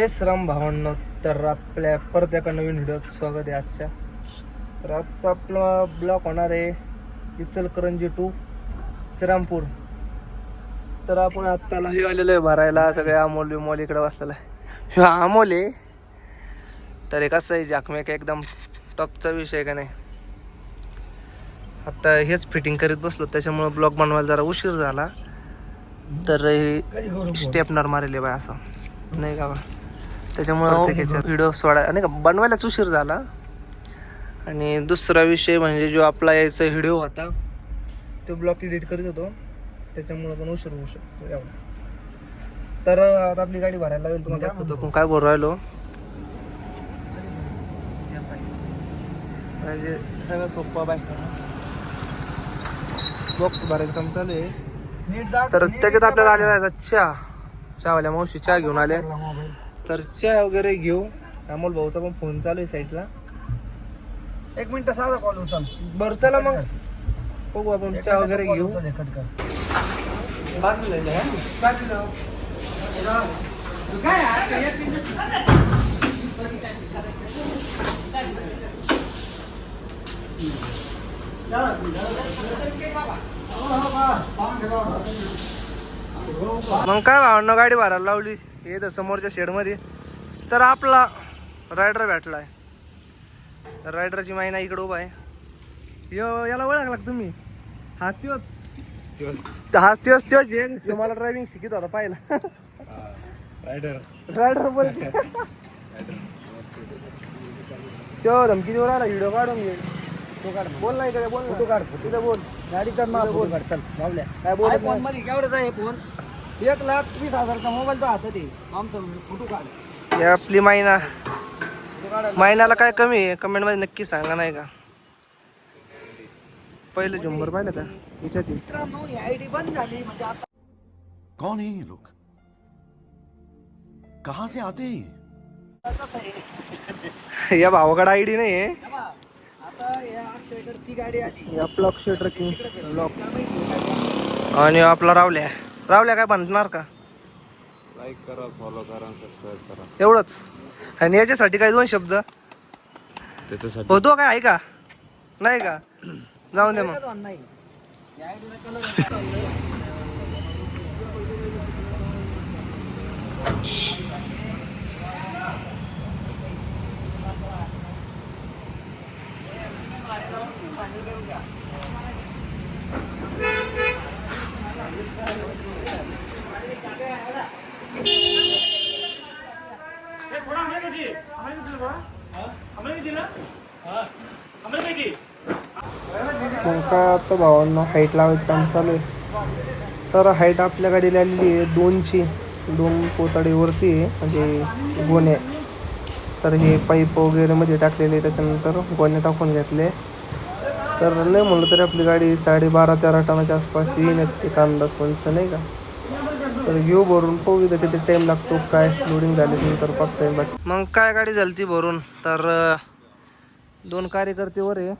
जय श्रीराम भावांनो तर आपल्या परत एका नवीन व्हिडिओत स्वागत आहे आजच्या. तर आजचा आपला ब्लॉग होणार आहे इचलकरंजी टू श्रीरामपूर. तर आपण आत्ताला हे आलेलो आहे भरायला सगळे अमोल विमोल इकडे बसलेला आहे ह्यो अमोल आहे. तर हे कसं आहे जाकमेक एकदम टॉपचा विषय का नाही? आता हेच फिटिंग करीत बसलो त्याच्यामुळं ब्लॉग बनवायला जरा उशीर झाला. तर स्टेपनर मारेल बाय असं. नाही का बा? त्याच्यामुळं व्हिडिओ सोडा नाही का बनवायलाच उशीर झाला. आणि दुसरा विषय म्हणजे जो आपला यायचा व्हिडिओ होता तो ब्लॉग एडिट करीत होतो. त्याच्यामुळं पण उशीर होऊ शकतो एवढा. तर आता आपली गाडी भरायला लागेल तुम्हाला. दाखवतो पण काय बोल राहिलो? म्हणजे सगळं सोपं बाय. बॉक्स भरायचं काम चालू आहे. तर त्याच्यात आपल्याला आलेला चहा. चहावाल्या मावशी चहा घेऊन आल्या. तर चहा वगैरे घेऊ. अमोल भाऊचा पण फोन चालू आहे साईडला. एक मिनिट साधा कॉल उचल बरं चला मग. बघू आपण चहा वगैरे घेऊ. मग काय भावना गाडी भरायला लावली. हे तर समोरच्या शेडमध्ये तर आपला रायडर भेटलाय. रायडरची माहिना इकडे उभा आहे. यो याला ओळखला का तुम्ही? हा त्योच हा त्योच त्योच आहे जो मला ड्रायव्हिंग शिकत होता पाहिला. रायडर रायडर बोलते त्यो धमकी देऊ राहिला व्हिडिओ काढून घे. तो काढ बोल नाही इकडे बोल फोटो काढ तिथे बोल. गाडी कर ना बोल. काढ. चल लावल्या काय बोल फोनमध्ये आहे फोन? एक लाख वीस हजारचा मोबाईल तो हातात आहे. आमचा फोटो काढ. आपली मायना महिन्याला काय कमी आहे? कमेंटमध्ये नक्की सांगा नाही का? पहिले झुंबर पाहिलं का याच्यात आहे. मित्रांनो ही आयडी बंद झाली. म्हणजे आता कौन है ये लोग? कहां से आते हैं ये? कसं आहे. या भावाकडे आयडी नाही आहे. हे बघ, आता या अक्षयकडे ती गाडी आली. आपलं अक्षय ट्रकिंग ब्लॉग काय माहिती आहे का? आणि आपला रावल्या. रावल्या काय बनणार का? लाईक करा फॉलो करा सबस्क्राईब करा. एवढंच. आणि याच्यासाठी काय दोन शब्द? त्याच्यासाठी. होतो काय आहे का नाही का? जाऊन दे मग. मग आता भावांना हाईट लावायचं काम चालू आहे. तर हाईट आपल्या गाडीला आलेली आहे दोनची. दोन पोताडीवरती आहे म्हणजे गोण्या. तर हे पाईप वगैरे मध्ये टाकलेले त्याच्यानंतर गोण्या टाकून घेतले. तर नाही म्हणलं तरी आपली गाडी साडेबारा तेरा टनाच्या आसपास येण्याचं एक अंदाज पंच नाही का? तर घेऊ भरून पाहू इथं किती टाइम लागतो काय लोडिंग झाल्यानंतर बघता येईल बाकी मग काय गाडी झाली ती भरून? तर दोन कार्यकर्तेवर आहे.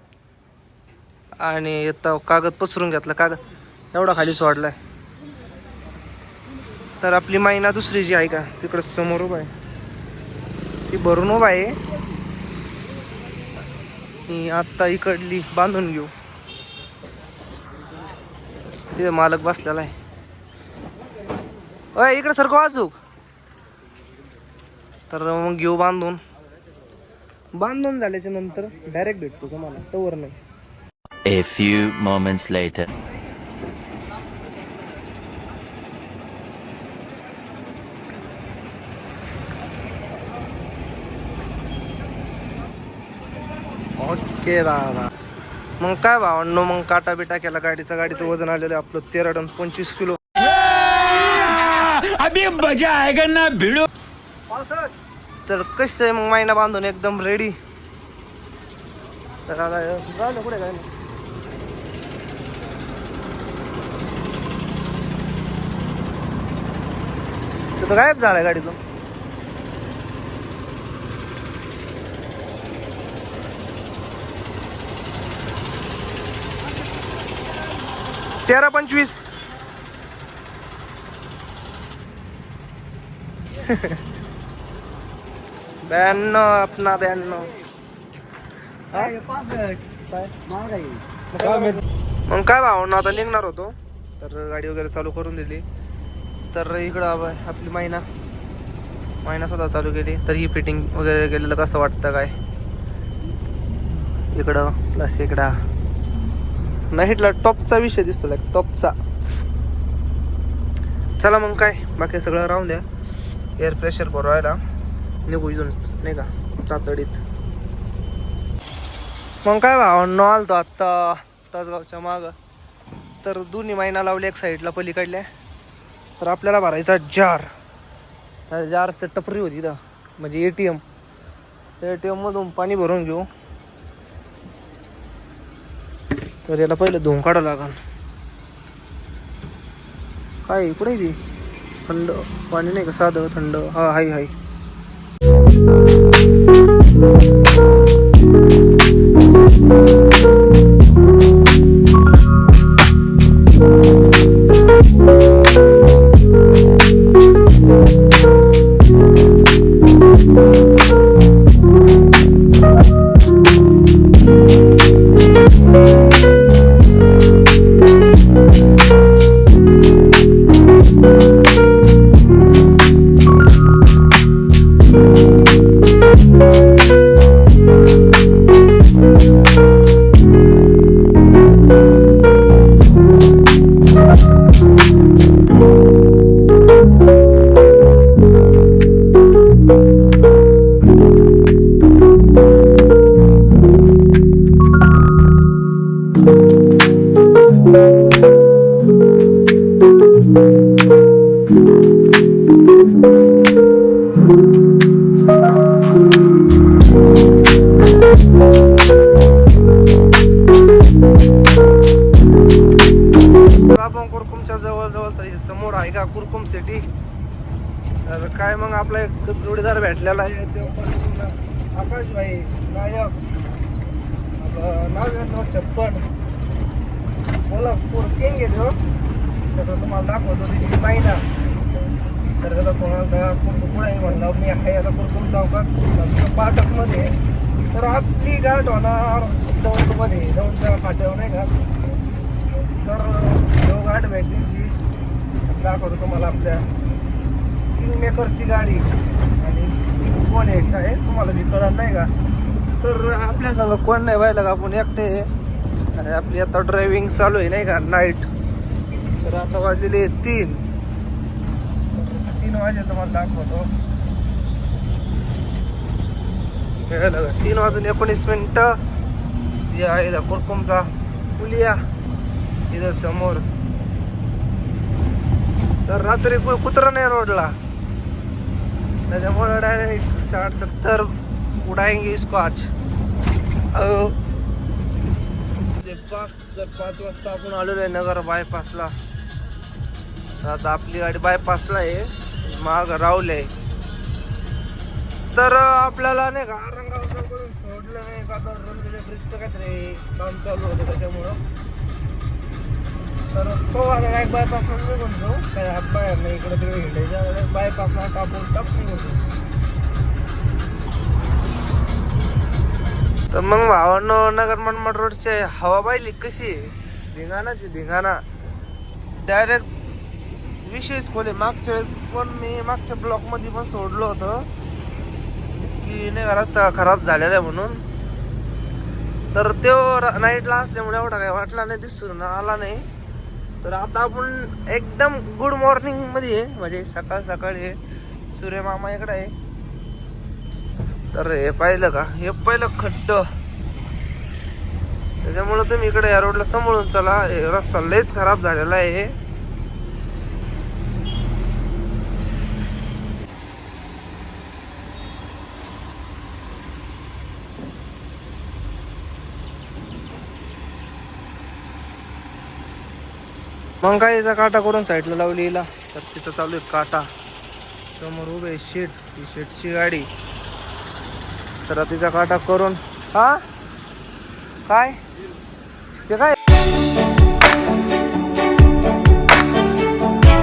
आणि आता कागद पसरून घेतला. कागद एवढा खाली सोडलाय. तर आपली मायना दुसरी जी आहे का तिकडं समोर उभा आहे. ती भरून उभा आहे. मी आत्ता इकडली बांधून घेऊ. तिथे मालक बसलेला आहे. अय इकडे सरको वाचूक तर मग घेऊ बांधून. बांधून झाल्याच्यानंतर डायरेक्ट भेटतो तुम्हाला. तोवर नाही. A few moments later. Okay दादा. मग काय भावांनो मग काटा बिटा केला गाडीचा गाडीचं वजन आलेलं आहे आपलं तेरा टन पंचवीस किलो. अभी मजा आएगा ना भिड़ो. तर कसं आहे मग महिना बांधून एकदम रेडी तर आता पुढे काय? तो तर गायब झालाय गाडीतून. तेरा पंचवीस. ब्याण्णव आपणा ब्याण्णव. काय मग काय भावना आता निघणार होतो. तर गाडी वगैरे चालू करून दिली. तर इकडं आपली महिना महिना सुद्धा चालू केली. तर ही फिटिंग वगैरे केलेलं कसं वाटतं काय? इकडं प्लस इकडं. नाहीटला टॉपचा विषय दिसतो लाईक टॉपचा. चला मग काय बाकी सगळं राहून द्या. एअर प्रेशर भरवायला. निघू इथून नाही का तातडीत. मग काय भाव न आलतो आत्ता तासगावच्या माग. तर दोन्ही महिना लावले एक साईडला पलीकडल्या. तर आपल्याला भरायचा जार. त्या जारचं टपरी होती इथं म्हणजे A T M A T एममधून पाणी भरून घेऊ. तर याला पहिलं धुवून काढावं लागल काय कुठे ती? थंड पाणी नाही का? साधं थंड. हा हाय हाय. आपण कुरकुमच्या जवळजवळ तर तरी समोर आहे का कुरकुम सिटी तर काय मग आपला एक जोडीदार भेटलेला आहे तो आकाश भाई नायक. आपलं नाव आहे छप्पन बोला किंग आहे हो. तर तुम्हाला दाखवतो तिची महिना तर त्याला कोणाला कुरकुम आहे म्हणलं मी आहे आता कुरकुम चौकात हो पार्टसमध्ये तर आपली गाठ होणार दौंडमध्ये दौंडच्या फाट्यावर नाही का? तर आठ व्यक्तींची दाखवतो तुम्हाला आपल्या किंग मेकरची गाडी. आणि कोण आहे? काय तुम्हाला मी कळणार नाही का? तर आपल्या संग कोण नाही व्हायला का आपण एकटे आणि आपली आता ड्रायव्हिंग चालू आहे नाही का? नाईट तर आता वाजलेले तीन. तीन वाजे तुम्हाला दाखवतो. तीन वाजून एकोणीस मिनिट. हे आहे कुरकुमचा पुलिया. इथं समोर तर रात्री कुत्रा नाही रोडला. त्याच्यामुळे डायरेक्ट साठ सत्तर उडाएंगे इसको आज जे पाच जर पाच वाजता आपण आलेलो आहे नगर बायपासला आता आपली गाडी बायपासला आहे. माग राहुल आहे. तर आपल्याला नाही का औरंगाबाद करून सोडलं नाही का? तर रेल्वेच्या ब्रिजचं काहीतरी काम चालू होतं त्याच्यामुळं. तर तो आता एक बायपास निघून जाऊ काय हात बाहेर नाही इकडे तिकडे हिंडायच्या बायपासला टाकून टाप निघून जाऊ तर मग भावांनो नगर मनमाड रोडचे हवा पाहिली कशी आहे? धिंगाणाची धिंगाणा. डायरेक्ट विशेष खोले. मागच्या वेळेस पण मी मागच्या ब्लॉकमध्ये पण सोडलं होतं की नाही का रस्ता खराब झालेला आहे म्हणून. तर तो नाईटला असल्यामुळे एवढा काही वाटला नाही दिसून आला नाही. तर आता आपण एकदम गुड मॉर्निंगमध्ये आहे. म्हणजे सकाळ सकाळी आहे. सूर्यमामा इकडे आहे. तर हे पाहिलं का? हे पाहिलं खड्ड. त्याच्यामुळे तुम्ही इकडे या रोडला सांभाळून चला. रस्ता लयच खराब झालेला आहे. मग काय याचा काटा करून साईडला लावली हिला. तर तिथं चालू आहे काटा. समोर उभे शेट ही शेटची गाडी. तर तिचा काटा करून हा? काय? ते काय?